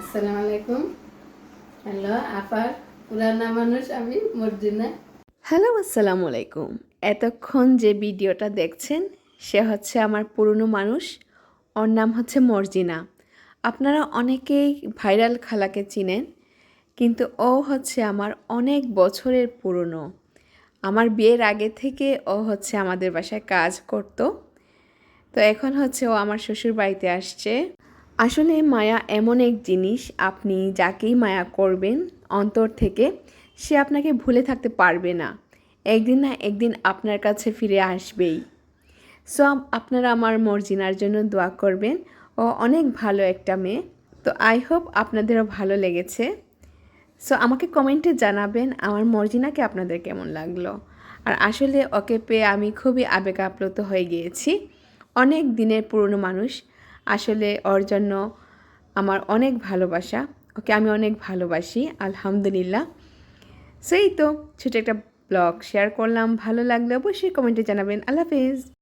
আসসালামু আলাইকুম। হ্যালো, আপার পুরানা মানুষ আমি মর্জিনা। হ্যালো, আসসালামু আলাইকুম। এতক্ষণ যে ভিডিওটা দেখছেন, সে হচ্ছে আমার পুরনো মানুষ। ওর নাম হচ্ছে মর্জিনা। আপনারা অনেকেই ভাইরাল খালাকে চিনেন, কিন্তু ও হচ্ছে আমার অনেক বছরের পুরনো। আমার বিয়ের আগে থেকে ও হচ্ছে আমাদের বাসায় কাজ করতো। তো এখন হচ্ছে ও আমার শ্বশুর বাড়িতে আসছে। আসলে মায়া এমন এক জিনিস, আপনি যাকেই মায়া করবেন অন্তর থেকে, সে আপনাকে ভুলে থাকতে পারবে না। একদিন না একদিন আপনার কাছে ফিরে আসবেই। সো আপনারা আমার মর্জিনার জন্য দোয়া করবেন। ও অনেক ভালো একটা মেয়ে। তো আই হোপ আপনাদেরও ভালো লেগেছে। সো আমাকে কমেন্টে জানাবেন আমার মর্জিনাকে আপনাদের কেমন লাগল। আর আসলে ওকে পেয়ে আমি খুবই আবেগ আপ্লুত হয়ে গিয়েছি। অনেক দিনের পুরনো মানুষ। আসলে ওর জন্য আমার অনেক ভালোবাসা। ওকে আমি অনেক ভালোবাসি, আলহামদুলিল্লাহ। সেই তো ছোটো একটা ব্লগ শেয়ার করলাম, ভালো লাগলে অবশ্যই কমেন্টে জানাবেন। আল্লাহ হাফেজ।